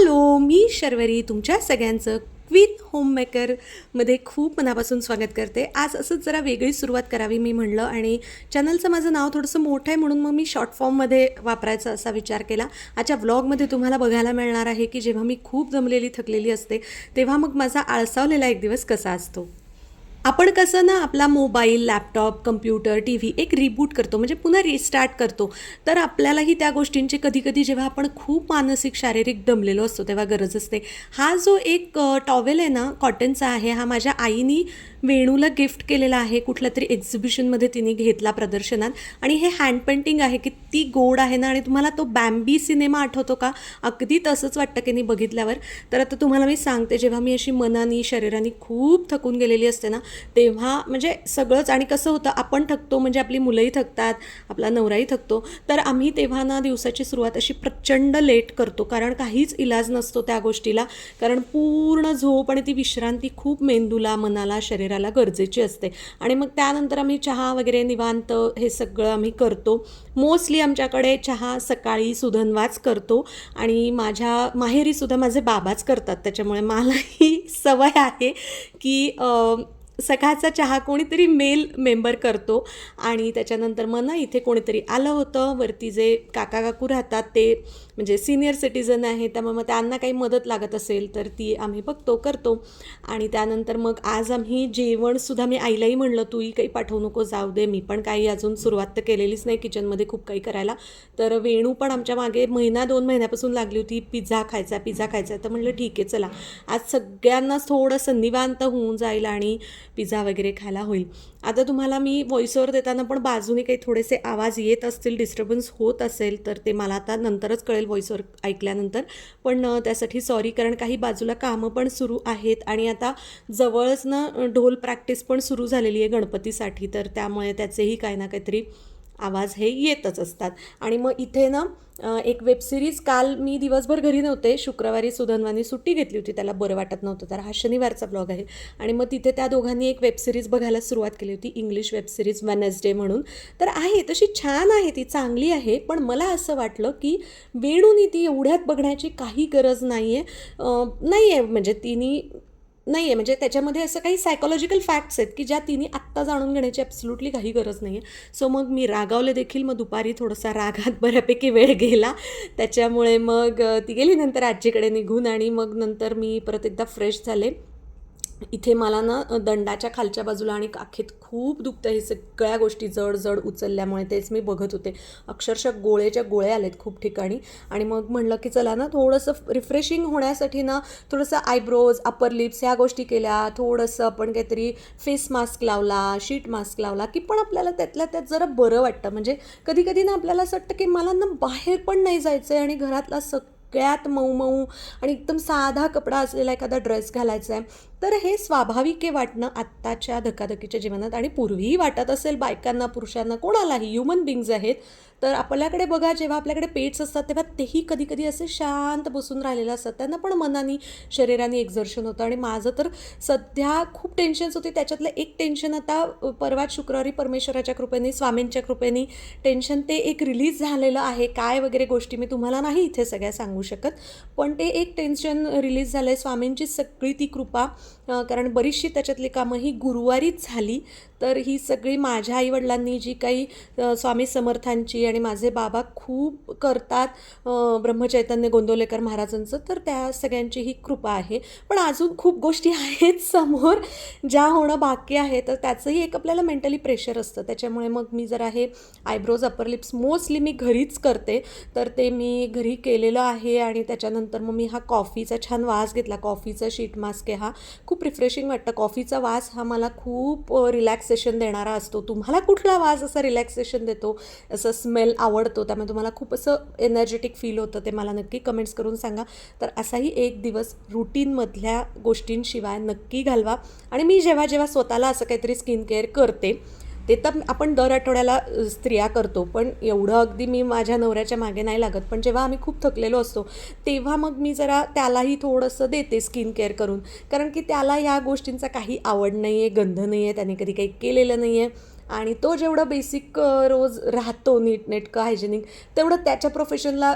Hello मी शर्वरी तुमच्या सगळ्यांचं क्विथ होममेकरमध्ये खूप मनापासून स्वागत करते. आज असंच जरा वेगळी सुरुवात करावी मी म्हणलं आणि चॅनलचं माझं नाव थोडंसं मोठं आहे म्हणून मग मी शॉर्ट फॉर्ममध्ये वापरायचा असा विचार केला. आजच्या व्लॉगमध्ये तुम्हाला बघायला मिळणार आहे की जेव्हा मी खूप जमलेली थकलेली असते तेव्हा मग माझा आळसावलेला एक दिवस कसा असतो? आपण कसं ना आपला mobile laptop computer T V एक रिबूट करतो म्हणजे पुन्हा रिस्टार्ट करतो. तर आपल्यालाही त्या गोष्टींची कधी कधी जेव्हा आपण खूप मानसिक शारीरिक दमलेलो असतो तेव्हा गरज असते हा जो एक टॉवेल आहे ना कॉटनचा आहे हा माझ्या आईनी वेणूला गिफ्ट केलेला आहे. कुठल्या तरी एक्झिबिशनमध्ये तिने घेतला प्रदर्शनात. आणि हे हँड पेंटिंग आहे की ती गोड आहे ना? आणि तुम्हाला तो बॅम्बी सिनेमा आठवतो का? अगदी तसंच वाटतं की नाही बघितल्यावर. तर आता तुम्हाला मी सांगते जेव्हा मी अशी मनानी शरीराने खूप थकून गेलेली असते ना तेव्हा म्हणजे सगळंच. आणि कसं होतं आपण थकतो म्हणजे आपली मुलंही थकतात आपला नवराही थकतो. तर आम्ही तेव्हा ना दिवसाची सुरुवात अशी प्रचंड लेट करतो. कारण काहीच इलाज नसतो त्या गोष्टीला. कारण पूर्ण झोप आणि ती विश्रांती खूप मेंदूला मनाला शरीर शरीराला गरजेची असते. आणि मग त्यानंतर आम्ही चहा वगैरे निवांत हे सगळं आम्ही करतो. मोस्टली आमच्याकडे चहा सकाळी सुधनवाच करतो. आणि माझ्या माहेरीसुद्धा माझे बाबाच करतात. त्याच्यामुळे मलाही सवय आहे की सकाळचा चहा कोणीतरी मेल मेंबर करतो आणि त्याच्यानंतर मग ना इथे कोणीतरी आलं होतं. वरती जे काका काकू राहतात ते म्हणजे सिनियर सिटीजन आहे त्यामुळे मग त्यांना काही मदत लागत असेल तर ती आम्ही बघतो करतो. आणि त्यानंतर मग आज आम्ही जेवणसुद्धा मी आईलाही म्हणलं तूही काही पाठवू नको जाऊ दे. मी पण काही अजून सुरुवात तर केलेलीच नाही किचनमध्ये खूप काही करायला. तर वेणू पण आमच्या मागे महिना दोन महिन्यापासून लागली होती. पिझ्झा खायचा पिझ्झा खायचा. तर म्हणलं ठीक आहे चला. आज सगळ्यांना थोडंसं निवांत होऊन जाईल आणि पिझ्झा वगैरे खायला होईल. आता तुम्हाला मी व्हॉइसओवर देताना पण बाजूने काही थोडेसे आवाज येत असतील डिस्टर्बन्स होत असेल तर ते मला आता नंतरच कळेल व्हॉइसओवर ऐकल्यानंतर. पण त्यासाठी सॉरी कारण काही बाजूला कामं पण सुरू आहेत आणि आता जवळच ना ढोल प्रॅक्टिस पण सुरू झालेली आहे गणपतीसाठी. तर त्यामुळे त्याचेही काही ना काहीतरी आवाज हे येतच असतात. आणि मग इथे ना एक वेबसिरीज काल मी दिवसभर घरी नव्हते. शुक्रवारी सुधनवानी सुट्टी घेतली होती. त्याला बरं वाटत नव्हतं. तर हा शनिवारचा ब्लॉग आहे. आणि मग तिथे त्या दोघांनी एक वेबसिरीज बघायला सुरुवात केली होती. इंग्लिश वेबसिरीज वेनसडे म्हणून. तर आहे तशी छान आहे ती चांगली आहे. पण मला असं वाटलं की वेणूनी ती एवढ्यात बघण्याची काही गरज नाही आहे नाही आहे म्हणजे तिने नाही आहे म्हणजे त्याच्यामध्ये असं काही सायकोलॉजिकल फॅक्ट्स आहेत की ज्या तिने आत्ता जाणून घेण्याची ॲब्सोल्युटली काही गरज नाही आहे सो मग मी रागावले देखील. मग दुपारी थोडासा रागात बऱ्यापैकी वेळ गेला. त्याच्यामुळे मग ती गेली. नंतर आजीकडे निघून आणि मग नंतर मी परत एकदा फ्रेश झाले. इथे मला ना दंडाच्या खालच्या बाजूला आणि काखेत खूप दुखतं हे सगळ्या गोष्टी जड जड उचलल्यामुळे तेच मी बघत होते. अक्षरशः गोळेच्या गोळे आलेत खूप ठिकाणी. आणि मग म्हणलं की चला ना थोडंसं रिफ्रेशिंग होण्यासाठी ना थोडंसं आयब्रोज अपर लिप्स ह्या गोष्टी केल्या. थोडंसं आपण काहीतरी फेस मास्क लावला शीट मास्क लावला की पण आपल्याला त्यातल्या त्यात जरा बरं वाटतं. म्हणजे कधी कधी ना आपल्याला असं वाटतं की मला ना बाहेर पण नाही जायचं आहे आणि घरातला सगळ्यात मऊ मऊ आणि एकदम साधा कपडा असलेला एखादा ड्रेस घालायचा आहे तर हे स्वाभाविक आहे वाटणं आत्ताच्या धकाधकीच्या जीवनात. आणि पूर्वीही वाटत असेल बायकांना पुरुषांना कोणालाही ह्युमन बिंग्ज आहेत. तर आपल्याकडे बघा जेव्हा आपल्याकडे पेट्स असतात तेव्हा तेही कधी कधी असे शांत बसून राहिलेले असतात. त्यांना पण मनाने शरीराने एक्झर्शन होतं. आणि माझं तर सध्या खूप टेन्शन्स होते. त्याच्यातलं एक टेन्शन आता परवाच शुक्रवारी परमेश्वराच्या कृपेने स्वामींच्या कृपेने टेन्शन ते एक रिलीज झालेलं आहे. काय वगैरे गोष्टी मी तुम्हाला नाही इथे सगळ्या सांगू शकत. पण ते एक टेन्शन रिलीज झालं आहे स्वामींची सगळी ती कृपा कारण बरीचशी त्याच्यातली कामं ही गुरुवारीच झाली. तर ही सगळी माझ्या आईवडिलांनी जी काही स्वामी समर्थांची आणि माझे बाबा खूप करतात ब्रह्मचैतन्य गोंदवलेकर महाराजांचं तर त्या सगळ्यांची ही कृपा आहे. पण अजून खूप गोष्टी आहेत समोर ज्या होणं बाकी आहे तर त्याचंही एक आपल्याला मेंटली प्रेशर असतं. त्याच्यामुळे मग मी जरा हे आयब्रोज अपर लिप्स मोस्टली मी घरीच करते. तर ते मी घरी केलेलं आहे आणि त्याच्यानंतर मग मी हा कॉफीचा छान वास घेतला. कॉफीचा शीट मास्क आहे हा. खूप रिफ्रेशिंग वाटतं. कॉफीचा वास हा मला खूप रिलॅक्सेशन देणारा असतो. तुम्हाला कुठला वास असा रिलॅक्सेशन देतो? असं स्मेल आवडतो? त्यामुळे तुम्हाला खूप असं एनर्जेटिक फील होतं ते मला नक्की कमेंट्स करून सांगा. तर असाही एक दिवस रुटीनमधल्या गोष्टींशिवाय नक्की घालवा. आणि मी जेव्हा जेव्हा स्वतःला असं काहीतरी स्किन केअर करते ते तर आपण दर आठवड्याला स्त्रिया करतो पण एवढं अगदी मी माझ्या नवऱ्याच्या मागे नाही लागत. पण जेव्हा आम्ही खूप थकलेलो असतो तेव्हा मग मी जरा त्यालाही थोडंसं देते स्किन केअर करून. कारण की त्याला ह्या गोष्टींचा काही आवड नाही आहे गंध नाही आहे त्याने कधी काही केलेलं नाही आहे आणि तो जेवढं बेसिक रोज राहतो नीटनेटकं हायजेनिक तेवढं त्याच्या प्रोफेशनला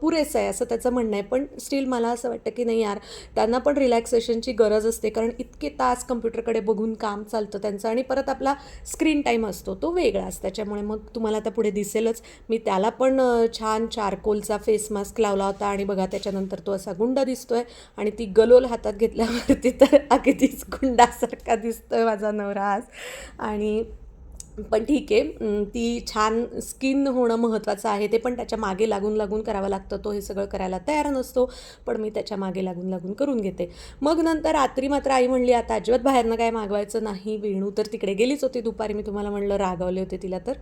पुरेसं आहे असं त्याचं म्हणणं आहे. पण स्टील मला असं वाटतं की नाही यार त्यांना पण रिलॅक्सेशनची गरज असते. कारण इतके तास कम्प्युटरकडे बघून काम चालतं त्यांचं आणि परत आपला स्क्रीन टाईम असतो तो वेगळाच त्याच्यामुळे मग तुम्हाला आता पुढे दिसेलच. मी त्याला पण छान चारकोलचा फेस मास्क लावला होता आणि बघा त्याच्यानंतर तो असा गुंड आहे आणि ती गलोल हातात घेतल्यावरती तर अगदीच गुंडासारखा दिसतो आहे माझा नवरा आज. आणि पण ठीक आहे. ती छान स्किन होणं महत्त्वाचं आहे. ते पण त्याच्यामागे लागून लागून करावं लागतं. तो हे सगळं करायला तयार नसतो. पण मी त्याच्यामागे लागून लागून करून घेते. मग नंतर रात्री मात्र आई म्हणली आता अजिबात बाहेरनं काय मागवायचं नाही. वेणू तर तिकडे गेलीच होती दुपारी. मी तुम्हाला म्हणलं रागावले होते तिला तर.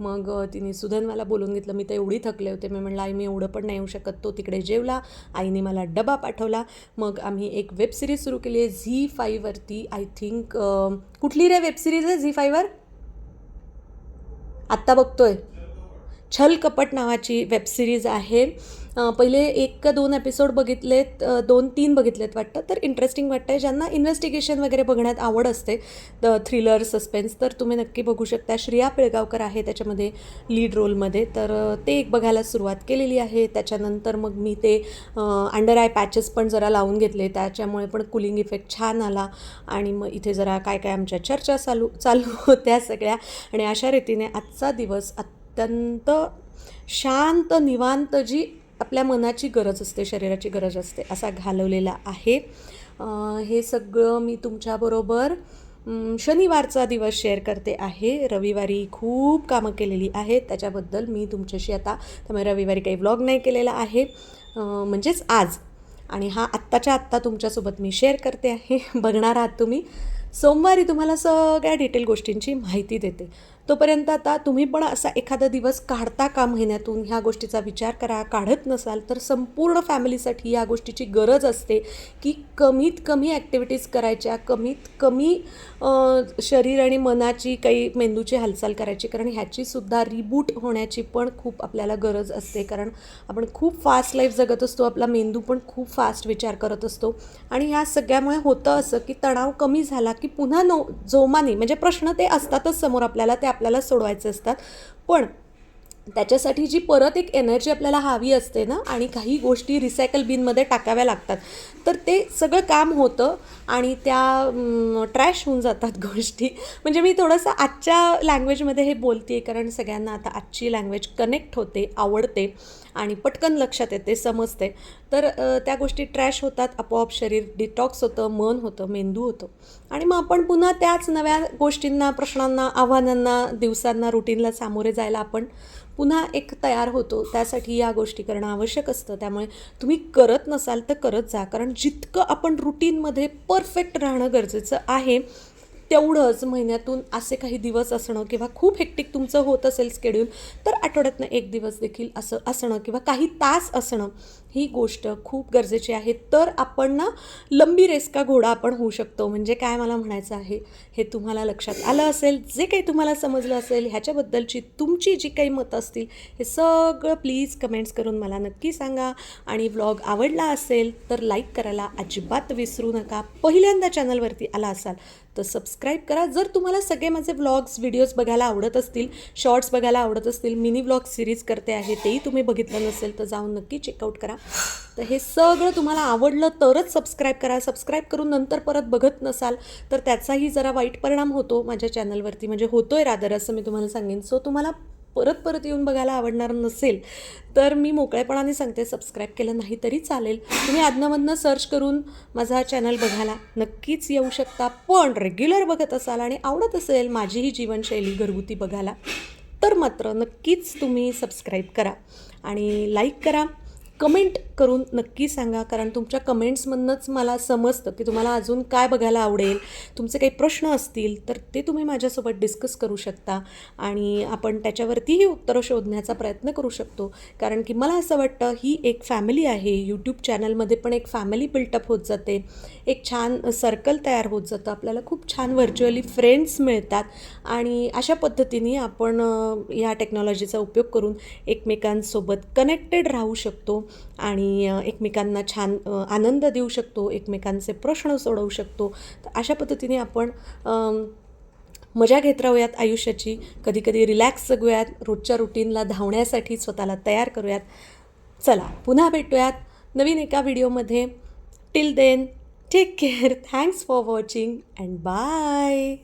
मग तिने तिने सुधनवाला बोलून घेतलं मी तर एवढी थकले होते. मी म्हणलं आई मी एवढं पण नाही येऊ शकत. तो तिकडे जेवला. आईने मला डबा पाठवला. मग आम्ही एक वेबसिरीज सुरू केली आहे झी फाईव्हवरती. आय थिंक कुठली रे वेबसिरीज आहे झी फाईवर आत्ता बघतो आहे छल कपट नावाची वेबसिरीज आहे. पहिले एक का दोन एपिसोड बघितलेत दोन तीन बघितलेत वाटतं तर इंटरेस्टिंग वाटतं आहे ज्यांना इन्व्हेस्टिगेशन वगैरे बघण्यात आवड असते द थ्रिलर सस्पेन्स तर तुम्ही नक्की बघू शकता. श्रिया पिळगावकर आहे त्याच्यामध्ये लीड रोलमध्ये तर ते एक बघायला सुरुवात केलेली आहे. त्याच्यानंतर मग मी ते अंडर आय पॅचेस पण जरा लावून घेतले. त्याच्यामुळे पण कुलिंग इफेक्ट छान आला. आणि मग इथे जरा काय काय आमच्या चर्चा चालू चालू होत्या सगळ्या. आणि अशा रीतीने आजचा दिवस अत्यंत शांत निवांत जी आपल्या मनाची गरज असते शरीराची गरज असते असा घालवलेला आहे. हे सगळं मी तुमच्याबरोबर शनिवारचा दिवस शेअर करते आहे. रविवारी खूप कामं केलेली आहेत. त्याच्याबद्दल मी तुमच्याशी आता त्यामुळे रविवारी काही व्लॉग नाही केलेला आहे. म्हणजेच आज. आणि हा आत्ताच्या आत्ता तुमच्यासोबत मी शेअर करते आहे. बघणार आहात तुम्ही. सोमवारी तुम्हाला सगळ्या डिटेल गोष्टींची माहिती देते. तोपर्यंत आता तुम्ही पण असा एखादा दिवस काढता का महिन्यातून? ह्या गोष्टीचा विचार करा. काढत नसाल तर संपूर्ण फॅमिलीसाठी या गोष्टीची गरज असते की कमीत कमी ॲक्टिव्हिटीज करायच्या कमीत कमी शरीर आणि मनाची काही मेंदूची हालचाल करायची. कारण ह्याचीसुद्धा रिबूट होण्याची पण खूप आपल्याला गरज असते. कारण आपण खूप फास्ट लाईफ जगत असतो. आपला मेंदू पण खूप फास्ट विचार करत असतो. आणि ह्या सगळ्यामुळे होतं असं की तणाव कमी झाला की पुन्हा नो जोमाने म्हणजे प्रश्न ते असतातच समोर आपल्याला ते आपल्याला सोडवायचे असतात. पण त्याच्यासाठी जी परत एक एनर्जी आपल्याला हवी असते ना आणि काही गोष्टी रिसायकल बिनमध्ये टाकाव्या लागतात. तर ते सगळं काम होतं आणि त्या ट्रॅश होऊन जातात गोष्टी. म्हणजे मी थोडंसं आजच्या लँग्वेजमध्ये हे बोलते कारण सगळ्यांना आता आजची लँग्वेज कनेक्ट होते आवडते. आणि पटकन लक्षात येते समजते. तर त्या गोष्टी ट्रॅश होतात आपोआप शरीर डिटॉक्स होतं मन होतं मेंदू होतं. आणि मग आपण पुन्हा त्याच नव्या गोष्टींना प्रश्नांना आव्हानांना दिवसांना रुटीनला सामोरे जायला आपण पुन्हा एक तयार होतो. त्यासाठी या गोष्टी करणं आवश्यक असतं. त्यामुळे तुम्ही करत नसाल तर करत जा. कारण जितकं आपण रुटीनमध्ये परफेक्ट राहणं गरजेचं आहे तेवढंच महिन्यातून असे काही दिवस असणं किंवा खूप हेक्टिक तुमचं होत असेल स्केड्यूल तर आठवड्यातनं एक दिवस देखील असं असणं किंवा काही तास असणं ही गोष्ट खूप गरजेची आहे. तर आपण ना लंबी रेस का घोडा आपण होऊ शकतो? म्हणजे काय मला म्हणायचं आहे? हे तुम्हाला लक्षात आलं असेल जे काही तुम्हाला समजलं असेल ह्याच्याबद्दलची तुमची जी काही मतं असतील हे सगळं प्लीज कमेंट्स करून मला नक्की सांगा. आणि व्लॉग आवडला असेल तर लाईक करायला अजिबात विसरू नका. पहिल्यांदा चॅनलवरती आला असाल तर सबस्क्राईब करा. जर तुम्हाला सगळे माझे व्लॉग्स व्हिडिओज बघायला आवडत असतील शॉर्ट्स बघायला आवडत असतील मिनी व्लॉग सिरीज करते आहे तेही तुम्ही बघितलं नसेल तर जाऊन नक्की चेकआउट करा. तर हे सगळं तुम्हाला आवडलं तरच सबस्क्राईब करा सबस्क्राईब करून नंतर परत बघत नसाल तर त्याचाही जरा वाईट परिणाम होतो माझ्या चॅनलवरती म्हणजे होतोय रादर असं मी तुम्हाला सांगेन. सो तुम्हाला परत परत येऊन बघायला आवडणार नसेल तर मी मोकळेपणाने सांगते सबस्क्राईब केलं नाही तरी चालेल. तुम्ही आदनमधनं सर्च करून माझा चॅनल बघायला नक्कीच येऊ शकता. पण रेग्युलर बघत असाल आणि आवडत असेल माझी ही जीवनशैली घरगुती बघायला तर मात्र नक्कीच तुम्ही सबस्क्राईब करा आणि लाईक करा. कमेंट करून नक्की सांगा कारण तुमच्या कमेंट्समधनंच मला समजतं की तुम्हाला अजून काय बघायला आवडेल. तुमचे काही प्रश्न असतील तर ते तुम्ही माझ्यासोबत डिस्कस करू शकता आणि आपण त्याच्यावरतीही उत्तरं शोधण्याचा प्रयत्न करू शकतो. कारण की मला असं वाटतं ही एक फॅमिली आहे. यूट्यूब चॅनलमध्ये पण एक फॅमिली बिल्टअप होत जाते. एक छान सर्कल तयार होत जातं. आपल्याला खूप छान व्हर्च्युअली फ्रेंड्स मिळतात आणि अशा पद्धतीने आपण या टेक्नॉलॉजीचा उपयोग करून एकमेकांसोबत कनेक्टेड राहू शकतो. आणि एकमेकांना छान आनंद देऊ शकतो एकमेकांचे प्रश्न सोडवू शकतो. तर अशा पद्धतीने आपण मजा घेत राहूयात आयुष्याची. कधीकधी रिलॅक्स जगूयात. रोजच्या रुटीनला धावण्यासाठी स्वतःला तयार करूयात. चला पुन्हा भेटूयात नवीन एका व्हिडिओमध्ये till then take care thanks for watching and bye